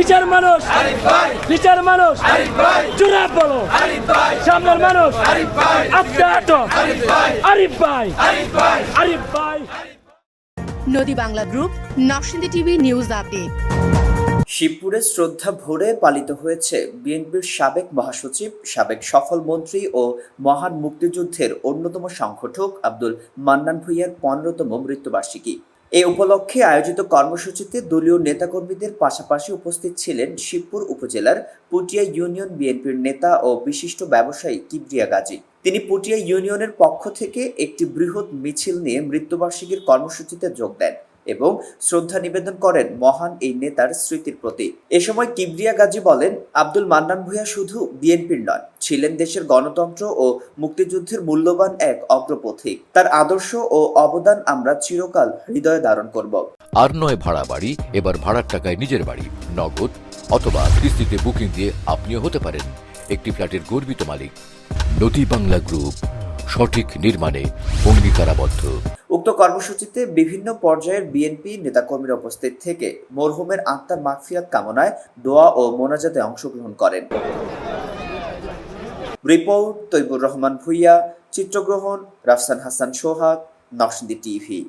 বিচার মানুষ। বিচার মানুষ। চুরা বলো। সামনের মানুষ। আটক। আরিফ ভাই। আরিফ ভাই। নদী Bangla group Narsingdi TV news update. শিবপুরে শ্রদ্ধা ভরে পালিত হয়েছে বিএনপির সাবেক মহাসচিব সাবেক সফল মন্ত্রী ও মহান মুক্তিযুদ্ধের অন্যতম সংগঠক আব্দুল মান্নান ভুইয়ার পনেরোতম মৃত্যুবার্ষিকী। এ উপলক্ষে আয়োজিত কর্মসূচিতে দলীয় নেতাকর্মীদের পাশাপাশি উপস্থিত ছিলেন শিবপুর উপজেলার পুটিয়া ইউনিয়ন বিএনপির নেতা ও বিশিষ্ট ব্যবসায়ী কিবরিয়া গাজী। তিনি পুটিয়া ইউনিয়নের পক্ষ থেকে একটি বৃহৎ মিছিল নিয়ে মৃত্যুবার্ষিকীর কর্মসূচিতে যোগ দেন। এবং শ্রদ্ধা নিবেদন করেন মহান এই নেতার স্মৃতির প্রতি। এ সময় কিবরিয়া গাজী বলেন, আব্দুল মান্নান ভূঁইয়া শুধু বিএনপির নয়, ছিলেন দেশের গণতন্ত্র ও মুক্তিযুদ্ধের মূল্যবান এক অগ্রপথিক। তার আদর্শ ও অবদান আমরা চিরকাল হৃদয়ে ধারণ করব। আর নয় ভাড়া বাড়ি, এবার ভাড়ার টাকায় নিজের বাড়ি, নগদ অথবা কিস্তিতে বুকিং দিয়ে আপনিও হতে পারেন একটি ফ্ল্যাটের গর্বিত মালিক। নদী বাংলা গ্রুপ, সঠিক নির্মাণে অঙ্গীকারাবদ্ধ। উক্ত কর্মসূচিতে বিভিন্ন পর্যায়ের বিএনপি নেতাকর্মীর উপস্থিত থেকে মরহুমের আত্মার মাগফিরাত কামনায় দোয়া ও মোনাজাতে অংশগ্রহণ করেন। রিপোর্ট তৈবুর রহমান ভুইয়া, চিত্রগ্রহণ রাফসান হাসান সোহাগ নকশিন্দি টিভি।